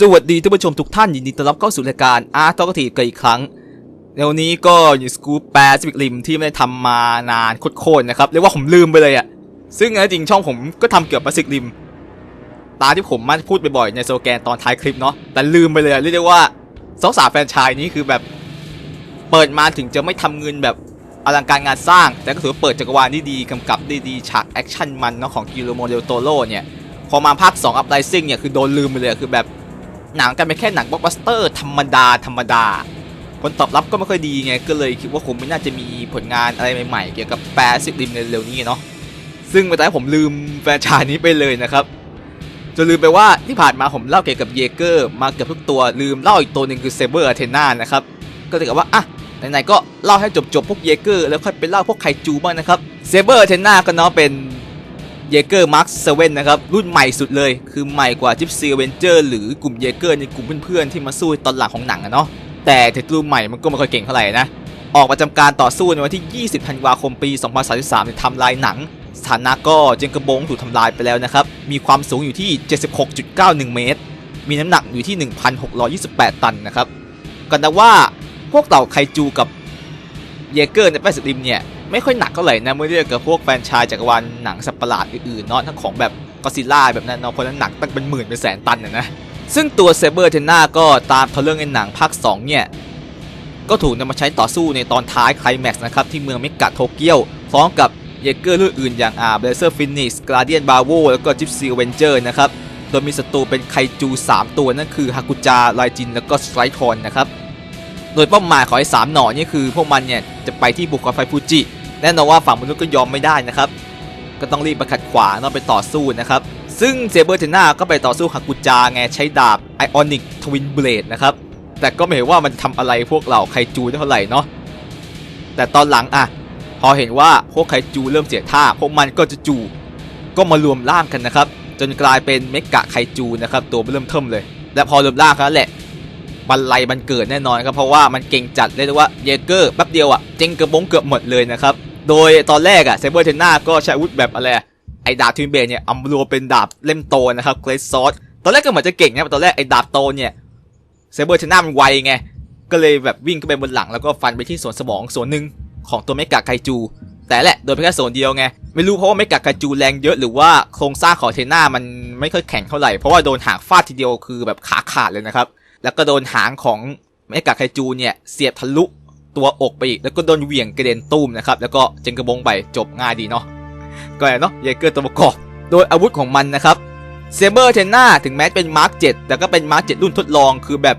สวัสดีท่านผู้ชมทุกท่านยินดีต้อนรับเข้าสู่รายการอาร์ตทอกทีกันอีกครั้งในวันนี้ก็อยู่สกูปแปซิฟิกริมที่ไม่ได้ทำมานานโคตรๆนะครับเรียกว่าผมลืมไปเลยอะ่ะซึ่งอันจริงช่องผมก็ทำเกี่ยวกับแปซิฟิกริมตามที่ผมมักพูดบ่อยๆในโซแกนตอนท้ายคลิปเนาะแต่ลืมไปเลยเรียกได้ว่าสาวสาวแฟนชายนี้คือแบบเปิดมาถึงจะไม่ทำเงินแบบอลังการงานสร้าง แต่ก็ถือว่าเปิดจักรวาลที่ดีกำกับได้ดีฉากแอคชั่นมันเนาะของกิโลโมเดลโตโรเนี่ยพอมาภาค2 Up Rising เนี่ยคือโดนลืมไปเลยคือแบบ หนังกันเป็นแค่หนังบล็อกบัสเตอร์ธรรมดาธรรมดา ผลตอบรับก็ไม่ค่อยดีไง ก็เลยคิดว่าคงไม่น่าจะมีผลงานอะไรใหม่ๆ เกี่ยวกับแปซิฟิกริมในเร็วนี้เนาะ ซึ่งเมื่อตอนนนผมลืมแฟรนชายนี้ไปเลยนะครับจนลืมไปว่าที่ผ่านมาผมเล่าเกี่ยวกับเยเกอร์มาเกือบทุกตัวลืมเล่าอีกตัวหนึ่งคือเซเบอร์อาเทนานะครับ ก็เลยกับว่าอะไหนๆก็เล่าให้จบๆพวกเยเกอร์แล้วค่อยไปเล่าพวกไคจูบ้างนะครับเซเบอร์อาเทนาก็เนาะเป็น เยเกอร์มาร์คเซเว่นนะครับ รุ่นใหม่สุดเลย คือใหม่กว่าจิปซีเวนเจอร์หรือกลุ่มเยเกอร์ในกลุ่มเพื่อนๆที่มาสู้ตอนหลังของหนังอะเนาะแต่เทคโนโลยีใหม่มันก็ไม่ค่อยเก่งเท่าไหร่นะ ออกประจำการต่อสู้ในวันที่ 20 ธันวาคมปี 2033ในทำลายหนัง สถานะก็เจงกระบงถูกทำลายไปแล้วนะครับ มีความสูงอยู่ที่ 76.91 เมตร มีน้ำหนักอยู่ที่ 1,628 ตันนะครับกันนะว่าพวกเหล่าไคจูกับเยเกอร์ในแปซิฟิกริมเนี่ย ไม่ค่อยหนักเท่าไหร่นะเมื่อเทียบกับพวกแฟรนชายจักรวาลหนังสัตว์ประหลาดอื่นๆเนาะทั้งของแบบก็ซิล่าแบบนั้นเนาะเพราะนั้นหนักตั้งเป็นหมื่นเป็นแสนตันนะนะซึ่งตัวเซเบอร์เทน่าก็ตามพอเรื่องในหนังภาค 2 เนี่ย ก็ถูกนำมาใช้ต่อสู้ในตอนท้ายไคลแม็กซ์นะครับ ที่เมืองเมกะโตเกียวพร้อมกับเยเกอร์รุ่นอื่นอย่างอาเบลเซอร์ฟินิสกราเดียนบาโวแล้วก็จิปซีเวนเจอร์นะครับ โดยมีศัตรูเป็นไคจู 3 ตัว นั่นคือฮากุจาไลจิน แล้วก็สไตรทอนนะครับ โดยเป้าหมายของไอ้สามหน่อนี่คือพวกมันเนี่ย จะไปที่บุกไฟฟูจิ แน่นอนว่าฝั่งมนุษย์ก็ยอมไม่ได้นะครับ ก็ต้องรีบไปขัดขวางต้องไปต่อสู้นะครับ ซึ่งเซเบอร์เทน่าก็ไปต่อสู้ฮากุจาไงใช้ดาบไอออนิกทวินเบลดนะครับ แต่ก็ไม่เห็นว่ามันทำอะไรพวกเหล่าไคจูได้เท่าไหร่เนาะ แต่ตอนหลังอะพอเห็นว่าพวกไคจูเริ่มเสียท่าพวกมันก็จะจูก็มารวมร่างกันนะครับ จนกลายเป็นเมกะไคจูนะครับตัวเริ่มเทิมเลย และพอรวมร่างกันแหละบันไลบันเกิดแน่นอนครับเพราะว่ามันเก่งจัดเรียว่าเยเกอร์แป๊บเดียวอะเจ๊งกระบงเกือบหมดเลยนะครับ โดยตอนแรกอะเซเบอร์เทน่าก็ใช้อาวุธแบบอะไรไอ้ดาบทวินเบลดเนี่ยอัมรัวเป็นดาบเล่มโตนะครับเกรซซอสตอนแรกก็เหมือนจะเก่งนะตอนแรกไอ้ดาบโตเนี่ยเซเบอร์เทน่ามันไวไงก็เลยแบบวิ่งขึ้นไปบนหลังแล้วก็ฟันไปที่ส่วนสมองส่วนหนึ่งของตัวเมกะไคจู แต่แหละโดยเพียงแค่ส่วนเดียวไงไม่รู้เพราะว่าเมกะไคจูแรงเยอะหรือว่าโครงสร้างของเทน่ามันไม่ค่อยแข็งเท่าไหร่เพราะว่าโดนหางฟาดทีเดียวคือแบบขาขาดเลยนะครับแล้วก็โดนหางของเมกะไคจูเนี่ยเสียบทะลุ ตัวอกไปอีก แล้วก็โดนเหวี่ยงกระเด็นตุ้มนะครับ แล้วก็เจงกระบงไปจบง่ายดีเนาะ ก็อย่างเนาะเยเกอร์ตัวประกอบ โดยอาวุธของมันนะครับเซเบอร์เทน่าถึงแม้เป็นมาร์กเแต่ก็เป็นมาร์กเรุ่นทดลองคือแบบ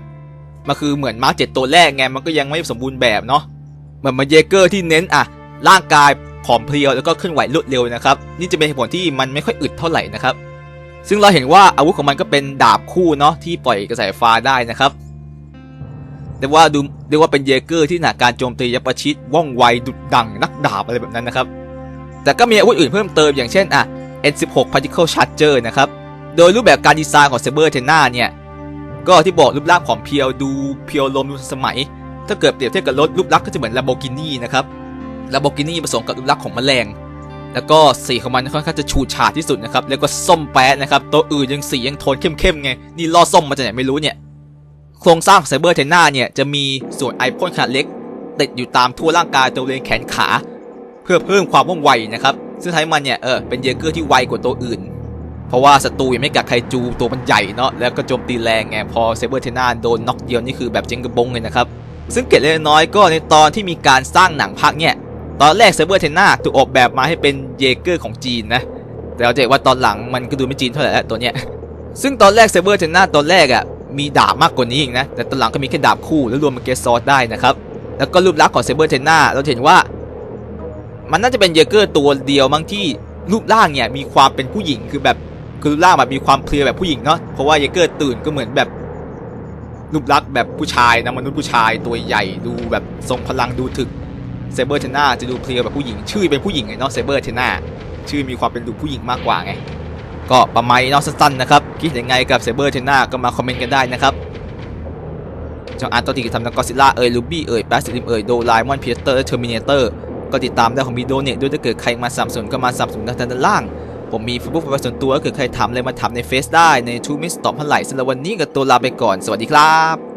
มันคือเหมือนมาร์กเจ็ดตัวแรกไงมันก็ยังไม่สมบูรณ์แบบเนาะเหมือนมาเยเกอร์ที่เน้นอะร่างกายผอมเพรียวแล้วก็เคลื่อนไหวรวดเร็วนะครับนี่จะเป็นเหตุผลที่มันไม่ค่อยอึดเท่าไหร่นะครับซึ่งเราเห็นว่าอาวุธของมันก็เป็นดาบคู่เนาะที่ปล่อยกระแสไฟฟ้าได้นะครับ แต่ว่าดูเรียกว่าเป็นเยเกอร์ที่หนากการโจมตียับประชิดว่องไวดุดดังนักดาบอะไรแบบนั้นนะครับ แต่ก็มีอาวุธอื่นเพิ่มเติมอย่างเช่นอะ N16 Particle Charger นะครับ โดยรูปแบบการดีไซน์ของ Saber t e n a เนี่ย ก็ที่บอกรูปร่างของเพียวดูเพียวลมดูสมัย ถ้าเกิดเปรียบเทียบกับรถรูปลักษณ์ก็จะเหมือน Lamborghini นะครับ Lamborghini ผสมกับรูปลักษณ์ของแมลง แล้วก็สีของมันค่อนข้างจะฉูดฉาดที่สุดนะครับเรียกว่าส้มแป๊ดนะครับ ตัวอื่นยังสียังโทนเข้มๆไง นี่ล่อส้มมาจากไหนไม่รู้เนี่ย โครงสร้างของไซเบอร์เทน่าเนี่ยจะมีส่วนไอพ่นขนาดเล็ก ติดอยู่ตามทั่วร่างกายตัวบริเวณแขนขา เพื่อเพิ่มความว่องไวนะครับซึ่งท้มันเนี่ยเออเป็นเยเกอร์ที่ไวกว่าตัวอื่น เพราะว่าศัตรูยังไม่กัดไคจูตัวมันใหญ่เนาะแล้วก็โจมตีแรงไงพอเซเบอร์เทน่าโดนน็อกเดียวนี่คือแบบเจ๊งกระบงเลยนะครับซึ่งเกร็ดเล็กน้อยก็ในตอนที่มีการสร้างหนังภาคเนี่ยตอนแรกเซเบอร์เทน่าถูกออกแบบมาให้เป็นเยเกอร์ของจีนนะแต่เราจะเห็นว่าตอนหลังมันก็ดูไม่จีนเท่าไหร่แล้วตัวเนี้ยซึ่งตอนแรกเซเบอร์เทน่าตอนแรกอะ มีดาบมากกว่านี้อีกนะ แต่ตอนหลังก็มีแค่ดาบคู่แล้วรวมเป็นเกสซอสได้นะครับ แล้วก็รูปลักษณ์ของเซเบอร์เทน่าเราเห็นว่า มันน่าจะเป็นเยเกอร์ตัวเดียวมั้งที่รูปร่างเนี่ยมีความเป็นผู้หญิงคือแบบคือรูปร่างแบบมีความเพลียแบบผู้หญิงเนาะเพราะว่าเยเกอร์ตื่นก็เหมือนแบบรูปลักษณ์แบบผู้ชายนะมนุษย์ผู้ชายตัวใหญ่ดูแบบทรงพลังดูถึกเซเบอร์เทน่าจะดูเพลียแบบผู้หญิง ชื่อเป็นผู้หญิงไงเนาะเซเบอร์เทน่าชื่อมีความเป็นดูผู้หญิงมากกว่าไง ก็ประมาณนี้เนาะสั้นๆนะครับ คิดยังไงกับเซเบอร์เทน่าก็มาคอมเมนต์กันได้นะครับจองอาร์ตตัวที่ทำนักกอซิล่าเอ่ยลูบี้เอ่ยแปซิลิมเอ่ยโดไลมอนเพียเตอร์และเทอร์มินเตอร์ก็ติดตามได้ของมีโดเนทด้วยถ้าเกิดใครมาสับสนุนก็มาสับสนุนทางด้านล่าง ผมมี Facebook ไว้ส่วนตัวก็คือใครถามอะไรมาถามในเฟซได้ในทูมิสตอบเท่าไหร่สำหรับวันนี้กับตัวลาไปก่อนสวัสดีครับ